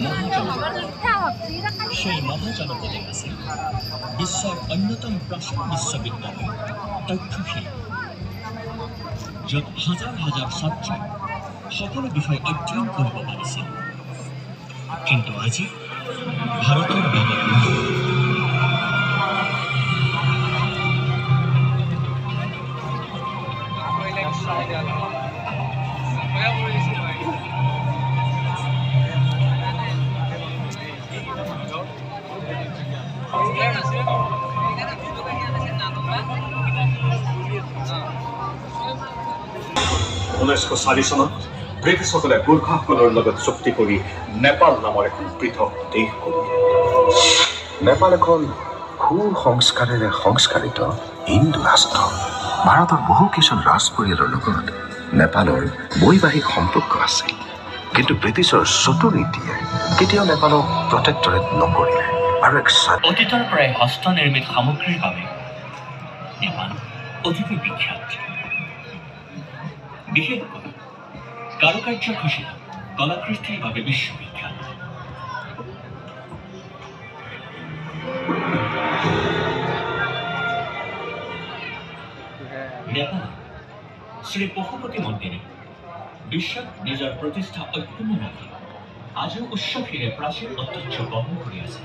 মহাজনপদ সেই মহাজনপদে আছে বিশ্বৰ অন্যতম প্ৰাচীন বিশ্ববিদ্যালয় তক্ষশিলা। য'ত হাজাৰ হাজাৰ ছাত্ৰই সকলো বিষয় অধ্যয়ন কৰিব পাৰিছিল কিন্তু আজি ভাৰতৰ বাবে ঊনৈছশ চাৰি চনত ব্ৰিটিছসকলে গোৰ্খাসকলৰ লগত চুক্তি কৰি নেপাল নামৰ এখন পৃথক দেশ নেপাল এখন সুসংস্কাৰেৰে সংস্কাৰিত হিন্দু ৰাষ্ট্ৰ। ভাৰতৰ বহু কিছুমান ৰাজ পৰিয়ালৰ লগত নেপালৰ বৈবাহিক সম্পৰ্ক আছিল। কিন্তু ব্ৰিটিছৰ চতুৰ নীতিয়ে কেতিয়াও নেপালক প্ৰটেক্টৰেট নকৰিলে। আৰু এক অতীতৰ পৰাই হস্তনিৰ্মিত সামগ্ৰীৰ বাবে নেপাল অতিকৈ বিখ্যাত। বিশেষকৈ কাৰুকাৰ্য খচিত কলাকৃষ্টিৰ বাবে বিশ্ববিখ্যাত। নেপাল শ্ৰী পশুপতি মন্দিৰে বিশ্বত নিজৰ প্ৰতিষ্ঠা অক্ষুণ্ণ ৰাখি আজিও উচ্চশিৰে প্ৰাচীন ঐতিহ্য বহন কৰি আছে